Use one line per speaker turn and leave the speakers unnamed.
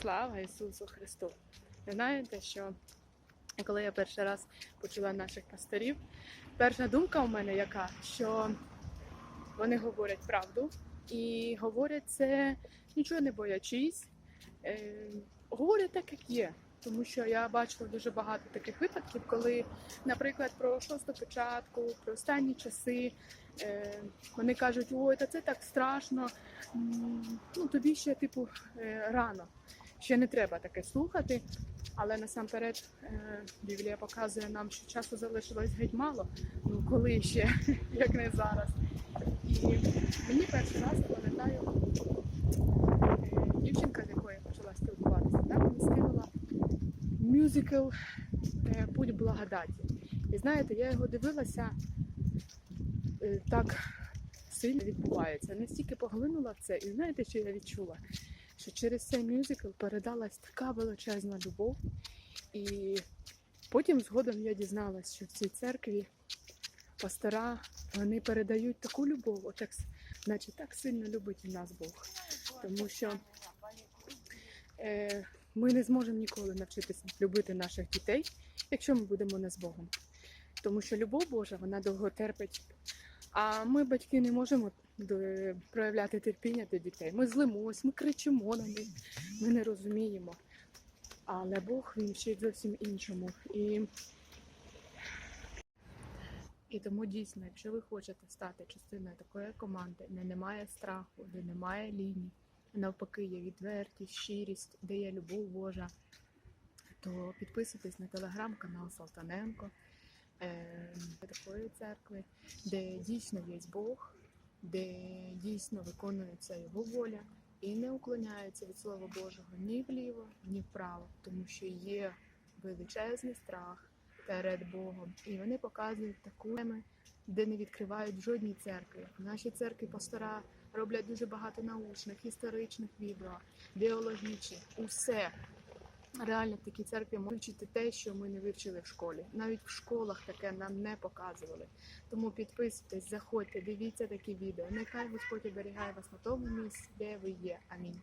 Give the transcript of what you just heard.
Слава Ісусу Христу! Ви знаєте, що коли я перший раз почула наших пасторів, перша думка у мене яка, що вони говорять правду і говорять це нічого не боячись, е, говорять так, як є. Тому що я бачила дуже багато таких випадків, коли, наприклад, про шосту початку, про останні часи, е, вони кажуть, ой, та це так страшно, ну тобі ще типу е, рано. Ще не треба таке слухати, але насамперед е, Біблія показує нам, що часу залишилось геть мало. Ну коли ще, як не зараз. І мені перший раз пам'ятаю, е, дівчинка, з якою я почала спілкуватися, да, мені скинула мюзикл е, Путь благодаті. І знаєте, я його дивилася так сильно відбувається. Настільки поглинула в це, і знаєте, що я відчула? Що через цей мюзикл передалась така величезна любов. І потім згодом я дізналась, що в цій церкві пастора вони передають таку любов, отак, наче так сильно любить нас Бог. Тому що е, ми не зможемо ніколи навчитися любити наших дітей, якщо ми будемо не з Богом. Тому що любов Божа вона довго терпить. А ми, батьки, не можемо до- проявляти терпіння до дітей. Ми злимось, ми кричимо на них, ми не розуміємо. Але Бог він вчить зовсім іншому. І, і тому дійсно, якщо ви хочете стати частиною такої команди, де немає страху, де немає ліній, навпаки, є відвертість, щирість, де є любов Божа, то підписуйтесь на телеграм-канал Салтаненко е, такої церкви, де дійсно є Бог, де дійсно виконується його воля і не уклоняється від Слова Божого ні вліво, ні вправо, тому що є величезний страх перед Богом. І вони показують таку де не відкривають в жодній церкві. В нашій церкві пастора роблять дуже багато научних, історичних відео, біологічних, усе. Реально в такій церкві можна вчити те, що ми не вивчили в школі. Навіть в школах таке нам не показували. Тому підписуйтесь, заходьте, дивіться такі відео. Нехай Господь оберігає вас на тому місці, де ви є. Амінь.